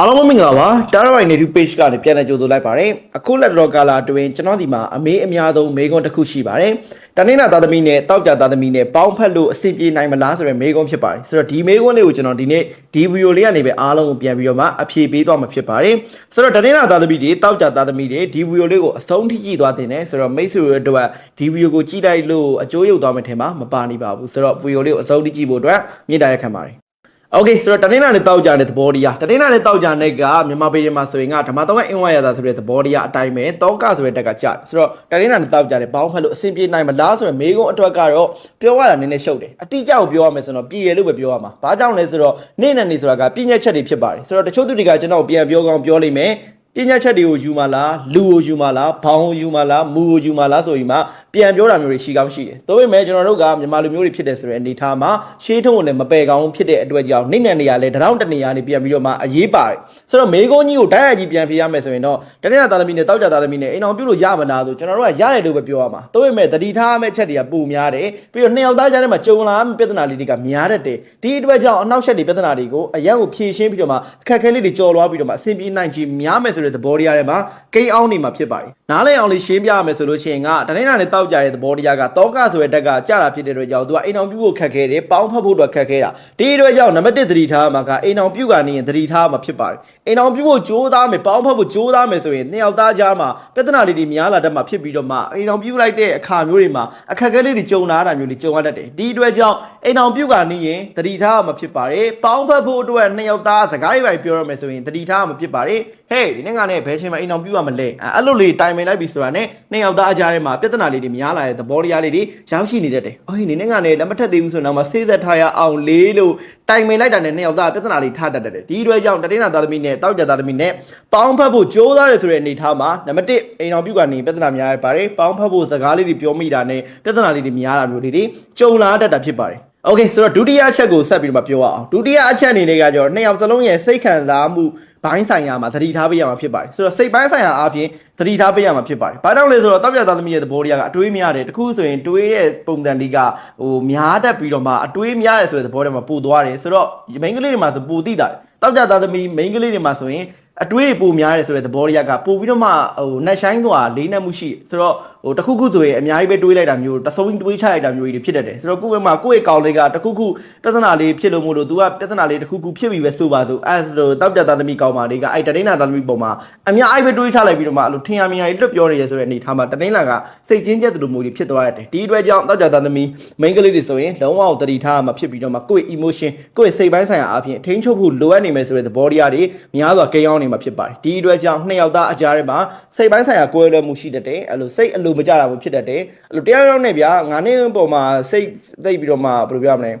အားလုံးပဲမင်္ဂလာပါတာရရိုင်နေတူ page ကနေပြန်လည်ကြိုဆိုလိုက်ပါတယ်အခုလက်တော်ကာလာအတွင်းကျွန်တော်ဒီမှာအမေးအများဆုံးမေးခွန်းတစ်ခုရှိပါတယ်တနင်္လာသားသမီးနဲ့တောက်ကြသားသမီးနဲ့ပေါင်းဖက်လို့အဆင်ပြေနိုင်မလားဆိုတဲ့မေးခွန်းဖြစ်ပါတယ်ဆိုတော့ဒီမေးခွန်းလေးကိုကျွန်တော်ဒီနေ့ဒီဗီဒီယိုလေးကနေပဲအားလုံးကိုပြန်ပြီးတော့မှအဖြေပေးသွားမှာဖြစ်ပါတယ်ဆိုတော့တနင်္လာသားသမီးတွေတောက်ကြသားသမီးတွေဒီဗီဒီယိုလေးကိုအဆုံးထိကြည့်သွားတင်တယ်ဆိုတော့မိတ်ဆွေတို့အတွက်ဒီဗီဒီယိုကိုကြည့်လိုက်လို့အကျိုးရုပ်သွားမယ်ထင်ပါမပါနေပါဘူးဆိုတော့ဗီဒီယိုလေးကိုအဆုံးထိကြည့်ဖို့အတွက်မြင့်တာရက်ခံပါတယ် โอเคဆိုတော့တနင်္လာနေ့တောက်ကြတဲ့သဘောတရားတနင်္လာနေ့တောက်ကြတဲ့ကမြန်မာပြည်မှာဆိုရင်ကဓမ္မတော်ကအင်ဝါရတာဆိုတဲ့သဘောတရားအတိုင်းပဲတောကဆိုတဲ့တက်ကကြာတယ်ဆိုတော့တနင်္လာနေ့တောက်ကြတဲ့ဘောင်းဖက်လို့အဆင်ပြေနိုင်မလားဆိုတော့မေကုန်းအတွက်ကတော့ပြောရတာနည်းနည်းရှုပ်တယ်အတိအကျကိုပြောရမယ်ဆိုတော့ပြည်ရလို့ပဲပြောရမှာဘာကြောင့်လဲဆိုတော့နေ့နဲ့နေ့ဆိုတာကပြည့်ညက်ချက်တွေဖြစ်ပါတယ်ဆိုတော့တချို့သူတွေကကျွန်တော်ပြန်ပြောကောင်းပြောလိမ့်မယ် ပညာချက်တွေကိုယူမလားလူကိုယူမလားဘောင်းကိုယူမလားမူကိုယူမလားဆိုပြီးမှပြန်ပြောတာမျိုးတွေရှိကောင်းရှိတယ်။ဒါပေမဲ့ကျွန်တော်တို့ကမြန်မာလူမျိုးတွေဖြစ်တဲ့ဆိုတဲ့အနေအထားမှာရှေးထုံးကိုလည်းမပယ်ကောင်းဖြစ်တဲ့အတွက်ကြောင့်နှိမ့်နယ်နေရလဲတရောင်းတနေရနေပြန်ပြီးတော့မှအရေးပါတယ်။ဆိုတော့မေကုန်းကြီးကိုတိုက်ရိုက်ကြီးပြန်ဖြေရမယ်ဆိုရင်တော့တနေ့သားသမီးနဲ့တောက်ကြသားသမီးနဲ့အိမ်အောင်ပြုလို့ရမလားဆိုကျွန်တော်တို့ကရတယ်လို့ပဲပြောရမှာ။ဒါပေမဲ့တတိထားမဲ့ချက်တွေကပုံများတယ်။ပြီးတော့နှစ်ယောက်သားကြားထဲမှာကြုံလာမယ့်ပြဿနာလေးတွေကများတတ်တယ်။ဒီအတွက်ကြောင့်အနောက်ရှက်တွေပြဿနာတွေကိုအရင်ကိုဖြေရှင်းပြီးတော့မှအခက်အခဲလေးတွေကြော်လွှားပြီးတော့မှအဆင်ပြေနိုင်ချေများမယ်ဆိုတဲ့သဘောတရားတွေမှာကိန်းအောင်နေမှာဖြစ်ပါတယ်။နားလည်အောင်လေးရှင်းပြရမယ်ဆိုလို့ရှိရင်ကတနေ့နဲ့တောက်ကြတဲ့သဘောတရားကတောကဆိုတဲ့တက်ကကြာတာဖြစ်တဲ့အတွက်ကြောင့်သူကအိမ်အောင်ပြုဖို့ခက်ခဲတယ်။ပေါင်းဖက်ဖို့တော့ခက်ခဲတာ။ဒီအတွက်ကြောင့်နံပါတ်1သတိထားမှာကအိမ်အောင်ပြုကနေရင်သတိထားမှာဖြစ်ပါတယ်။အိမ်အောင်ပြုဖို့ကြိုးစားမယ်ပေါင်းဖက်ဖို့ကြိုးစားမယ်ဆိုရင်နှစ်ယောက်သားကြားမှာပြဿနာလေးတွေများလာတတ်မှာဖြစ်ပြီးတော့မှအိမ်အောင်ပြုလိုက်တဲ့အခါမျိုးတွေမှာအခက်အခဲလေးတွေကြုံလာတာမျိုးတွေကြုံရတတ်တယ်။ဒီအတွက်ကြောင့်အိမ်အောင်ပြုကနေရင်သတိထားမှာဖြစ်ပါတယ်။ပေါင်းဖက်ဖို့အတွက်နှစ်ယောက်သားစကားတွေပဲပြောရမယ်ဆိုရင်သတိထားမှာဖြစ်ပါတယ်။ဟေးဒီနေ့ကလည်းဘယ်ချိန်မှအိမ်အောင်ပြုရမလဲ။အဲ့လိုလေးတိုင်ပင်လိုက်ပြီဆိုတာနဲ့နှစ်ယောက်သားအကြားထဲမှာပြဿနာလေးတွေများလာတဲ့သဘောတရားလေးတွေရောက်ရှိနေတတ်တယ်။အော်ဒီနေ့ကလည်းလက်မထက်သေးဘူးဆိုတော့မှစေးသက်ထားရအောင်လေးလို့တိုင်ပင်လိုက်တာနဲ့နှစ်ယောက်သားပြဿနာလေးထားတတ်တယ်။ဒီအတွက်ကြောင့်တတိယသားသမီးနဲ့တောက်ကြသားသမီးနဲ့ပေါင်းဖက်ဖို့ကြိုးစားတယ်ဆိုတဲ့အနေထားမှာနံပါတ်1အိမ်အောင်ပြုကနေပြဿနာများရပါတယ်။ပေါင်းဖက်ဖို့စကားလေးတွေပြောမိတာနဲ့ပြဿနာလေးတွေများလာမျိုးလေးတွေကြုံလာတတ်တာဖြစ်ပါတယ်။ Okay ဆိုတော့ဒုတိယအချက်ကိုဆက်ပြီးတော့ပြောရအောင်ဒုတိယအချက်အနေနဲ့ကကြောနှစ်ယောက်စလုံးရဲ့စိတ်ခံစားမှု ဘိုင်းဆိုင်ရာမှာသတိထားပေးရမှာဖြစ်ပါတယ်ဆိုတော့စိတ်ပိုင်းဆိုင်ရာအားဖြင့်သတိထားပေးရမှာဖြစ်ပါတယ်ဘာကြောင့်လဲဆိုတော့တောက်ပြသားသမီးရဲ့သဘောတရားကအတွေးများတယ်တခုဆိုရင်တွေးတဲ့ပုံစံလေးကဟိုများတတ်ပြီးတော့မှအတွေးများတယ်ဆိုတဲ့သဘောတည်းမှာပို့သွားတယ်ဆိုတော့မိန်းကလေးတွေမှာဆိုပိုသိတာတောက်ပြသားသမီးမိန်းကလေးတွေမှာဆိုရင် အတွေးပိုများတယ်ဆိုတဲ့သဘောတရားကပို့ပြီးတော့မှဟိုနှက်ဆိုင်စွာလေးနက်မှုရှိဆိုတော့ဟိုတခုခုဆိုရင်အများကြီးပဲတွေးလိုက်တာမျိုးတစုံတွေးချလိုက်တာမျိုးတွေဖြစ်တတ်တယ်ဆိုတော့ကိုယ့်ဘက်မှာကိုယ့်ရဲ့ကောင်လေးကတခုခုပြဿနာလေးဖြစ်လို့မို့လို့ तू ကပြဿနာလေးတခုခုဖြစ်ပြီပဲဆိုပါဆိုအဲဆိုတော့တောက်ပြသားသမီးကောင်မလေးကအဲ့တတိနာသားသမီးပုံမှာအများကြီးပဲတွေးချလိုက်ပြီးတော့မှအဲ့လိုထင်ရမြင်ရလွတ်ပြောနေရဆိုတဲ့အနေထားမှာတတိနာကစိတ်ချင်းချက်တူမျိုးတွေဖြစ်သွားရတယ်ဒီအတွက်ကြောင့်တောက်ပြသားသမီးမိန်းကလေးတွေဆိုရင်လုံးဝတတိထားမှာဖြစ်ပြီးတော့မှကိုယ့်ရဲ့ emotion ကိုယ့်ရဲ့စိတ်ပိုင်းဆိုင်ရာအပြင်ထိန်းချုပ်ဖို့လိုအပ်နေမယ်ဆိုတဲ့သဘောတရားတွေများစွာကိန်းအောင်နေမှာဖြစ်ပါတယ်ဒီအတွက်ကြောင့်နှစ်ယောက်သားအကြားထဲမှာစိတ်ပိုင်းဆိုင်ရာကွဲလွဲမှုရှိတတ်တယ်အဲ့လိုစိတ်အလိုမကြတာမျိုးဖြစ်တတ်တယ်အဲ့လိုတရားရောက်နေဗျာငါနဲ့ပုံမှာစိတ်သိပ်ပြီးတော့မှဘယ်လိုပြောမလဲ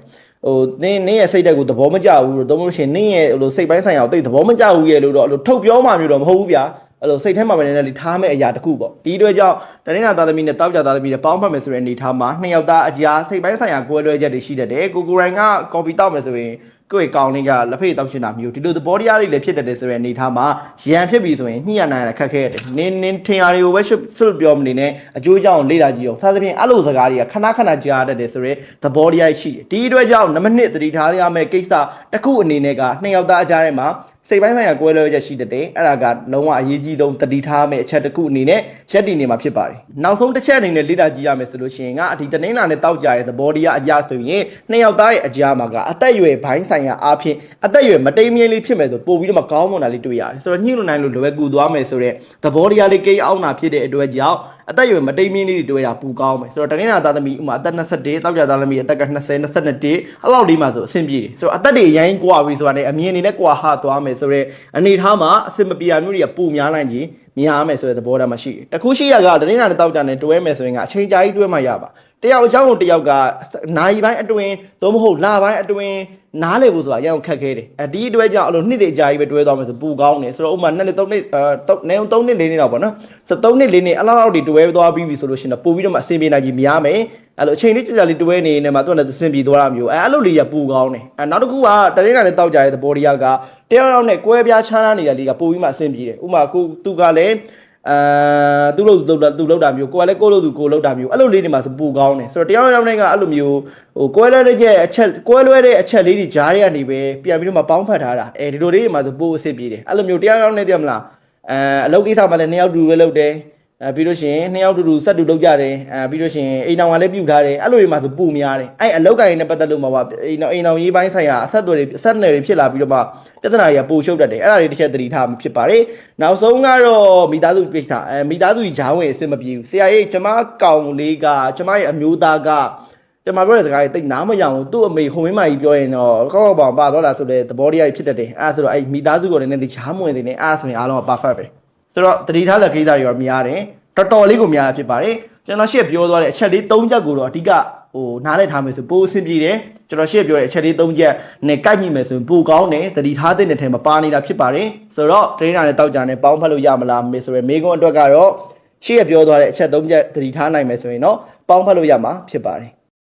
ဟိုနင်းနင်းရဲ့စိတ်တက်ကိုသဘောမကျဘူးလို့သုံးလို့ရှိရင်နင်းရဲ့ဟိုလိုစိတ်ပိုင်းဆိုင်ရာကိုသိသဘောမကျဘူးရဲ့လို့တော့အဲ့လိုထုတ်ပြောမှမျိုးတော့မဟုတ်ဘူးဗျာအဲ့လိုစိတ်ထဲမှာပဲနည်းနည်းလေးထားမဲ့အရာတစ်ခုပေါ့ဒီအတွက်ကြောင့်တနင်္လာသားသမီးနဲ့တောက်ကြသားသမီးနဲ့ပေါင်းဖက်မယ်ဆိုတဲ့အနေထားမှာနှစ်ယောက်သားအကြားစိတ်ပိုင်းဆိုင်ရာကွဲလွဲချက်တွေရှိတတ်တယ်ကိုကိုရိုင်းကကော်ပီတောက်မယ်ဆိုရင် ကိုယ့်ရဲ့ကောင်းလေးကလက်ဖေးတောက်ချင်တာမျိုးဒီလိုသဘောတရားတွေလည်းဖြစ်တတ်တယ်ဆိုတဲ့အနေထားမှာရန်ဖြစ်ပြီဆိုရင်ညှိရနိုင်ရခက်ခဲတယ်နင်းနင်းထင်ရတွေကိုပဲဆွတ်ပြောမနေနဲ့အကျိုးကြောင့်လေ့လာကြည့်အောင်စသဖြင့်အဲ့လိုစကားတွေကခဏခဏကြားတတ်တယ်ဆိုတဲ့သဘောတရားရှိတယ်ဒီအတွက်ကြောင့်နံပါတ်1သတိထားရမယ့်ကိစ္စတစ်ခုအနေနဲ့ကနှစ်ယောက်သားအကြားထဲမှာစိတ်ပိုင်းဆိုင်ရာကွဲလွဲချက်ရှိတတ်တယ်အဲ့ဒါကလုံးဝအရေးကြီးဆုံးတတိထားမယ့်အချက်တစ်ခုအနေနဲ့ရက်တည်နေမှာဖြစ်ပါတယ်နောက်ဆုံးတစ်ချက်အနေနဲ့လေ့လာကြည့်ရမယ်ဆိုလို့ရှိရင်ကဒီတနင်္လာနဲ့တောက်ကြရဲ့သဘောတရားအရာဆိုရင်နှစ်ယောက်သားရဲ့အကြားမှာကအသက်အရွယ်ဘိုင်းဆိုင်ရာအားဖြင့်အသက်အရွယ်မတိမ်မြင်းလေးဖြစ်မယ်ဆိုပို့ပြီးတော့မကောင်းမွန်တာလေးတွေ့ရတယ်ဆိုတော့ညှိလို့နိုင်လို့လွယ်ကူသွားမယ်ဆိုတော့သဘောတရားလေးကိန်းအောင်တာဖြစ်တဲ့အတွက်ကြောင့်အသက်အရွယ်မတိမ်မြင့်လေးတွေတွေ့တာပူကောင်းမယ်ဆိုတော့တနင်္လာသားသမီးဥမာအသက်21တောက်ကြသားသမီးအသက်က20 22အဲ့လောက်လေးမှဆိုအဆင်ပြေတယ်ဆိုတော့အသက်တွေရိုင်းကွာပြီဆိုတာနဲ့အမြင်နေနဲ့ကွာဟသွားမယ်ဆိုတော့အနေထားမှာအဆင်မပြေမျိုးတွေကပူများနိုင်ကြီးများမယ်ဆိုတဲ့သဘောထားမှရှိတယ်တခုရှိရကတနင်္လာနဲ့တောက်ကြနဲ့တွဲမယ်ဆိုရင်ကအချိန်ကြာကြီးတွဲမှရပါ တယောက်အကြောင်းကိုတယောက်ကနိုင်ပိုင်းအတွင်းသို့မဟုတ်လပိုင်းအတွင်းနားလေဖို့ဆိုတာအရင်ခက်ခဲတယ်အဲဒီအတွက်ကြောင့်အဲ့လိုနှစ်တွေအကြာကြီးပဲတွဲသွားမယ်ဆိုပူကောင်းတယ်ဆိုတော့ဥပမာ2နှစ်3နှစ်အဲနေအောင်3နှစ်4နှစ်တော့ပေါ့နော်ဆို3နှစ်4နှစ်အလားလောက်တွေတွဲသွားပြီးပြီဆိုလို့ရှိရင်တော့ပို့ပြီးတော့မှအဆင်ပြေနိုင်ကြီးများမယ်အဲ့လိုအချိန်လေးကြာကြာလေးတွဲနေနေမှာသူကလည်းသူစင်ပြေသွားတာမျိုးအဲအဲ့လိုလေးရပူကောင်းတယ်အဲနောက်တစ်ခုကတရင်းကလည်းတောက်ကြတဲ့သဘောတရားကတယောက်ယောက်နဲ့ကွဲပြားခြားနားနေတာလေးကပို့ပြီးမှအဆင်ပြေတယ်ဥပမာကိုသူကလည်း အဲသူ့လို့သူ့သူ့လောက်တာမျိုးကိုကလည်းကိုလို့သူကိုလောက်တာမျိုးအဲ့လိုလေးတွေမှာဆိုပူကောင်းတယ်ဆိုတော့တရားရောက်တဲ့ကအဲ့လိုမျိုးဟိုကွဲလွဲတဲ့အချက်ကွဲလွဲတဲ့အချက်လေးတွေကြားရကနေပဲပြန်ပြီးတော့မှပေါင်းဖတ်ထားတာအဲဒီလိုလေးတွေမှာဆိုပို့အဆင်ပြေတယ်အဲ့လိုမျိုးတရားရောက်နေတယ်မလားအဲအလုပ်ကိစ္စမှာလည်းနှစ်ယောက်တူပဲလုပ်တယ် အဲပြီးလို့ရှိရင်နှစ်ယောက်တူတူဆက်တူလုပ်ကြတယ်အဲပြီးလို့ရှိရင်အိမ်တော်ကလည်းပြုတ်ထားတယ်အဲ့လိုတွေမှာဆိုပူများတယ်အဲ့အလုပ်ကိုင်းနဲ့ပတ်သက်လို့မှာပါအိမ်တော်အိမ်တော်ရေးပိုင်းဆိုင်ရာအဆက်အသွယ်တွေအဆက်အနွယ်တွေဖြစ်လာပြီးတော့မှပြဿနာတွေကပိုရှုပ်တတ်တယ်အဲ့ဒါတွေတစ်ချက်သတိထားမှဖြစ်ပါတယ်နောက်ဆုံးကတော့မိသားစုကိစ္စအဲမိသားစုကြီးဂျားဝင်အဆင်မပြေဘူးဆရာကြီးကျမကောင်လေးကကျမရဲ့အမျိုးသားကကျွန်မပြောတဲ့စကားကြီးတိတ်နားမရအောင်သူ့အမေဟုံမင်းမကြီးပြောရင်တော့ကောက်ကောက်ပေါင်ပါတော့လားဆိုတဲ့သဘောတရားကြီးဖြစ်တတ်တယ်အဲဒါဆိုတော့အဲမိသားစုကိုလည်းနည်းနည်းချားမွင်နေတယ်အဲဒါဆိုရင်အားလုံးက perfect ပဲ ဆိုတော့တတိထားလက်ကိစ္စတွေရောများတယ်တော်တော်လေးကိုများတာဖြစ်ပါတယ်ကျွန်တော်ရှေ့ပြောသွားတဲ့အချက်လေး၃ချက်ကိုတော့အဓိကဟိုနားလည်ထားမယ်ဆိုပိုအဆင်ပြေတယ်ကျွန်တော်ရှေ့ပြောတဲ့အချက်လေး၃ချက်နဲ့ကိုက်ညိမယ်ဆိုရင်ပိုကောင်းတယ်တတိထားတဲ့တဲ့ထဲမှာပါနေတာဖြစ်ပါတယ်ဆိုတော့တတိထားနဲ့တောက်ကြနဲ့ပေါင်းဖက်လို့ရမလားမေဆိုရယ်မေကွန်အတွက်ကတော့ရှေ့ပြောသွားတဲ့အချက်၃ချက်တတိထားနိုင်မယ်ဆိုရင်တော့ပေါင်းဖက်လို့ရမှာဖြစ်ပါတယ်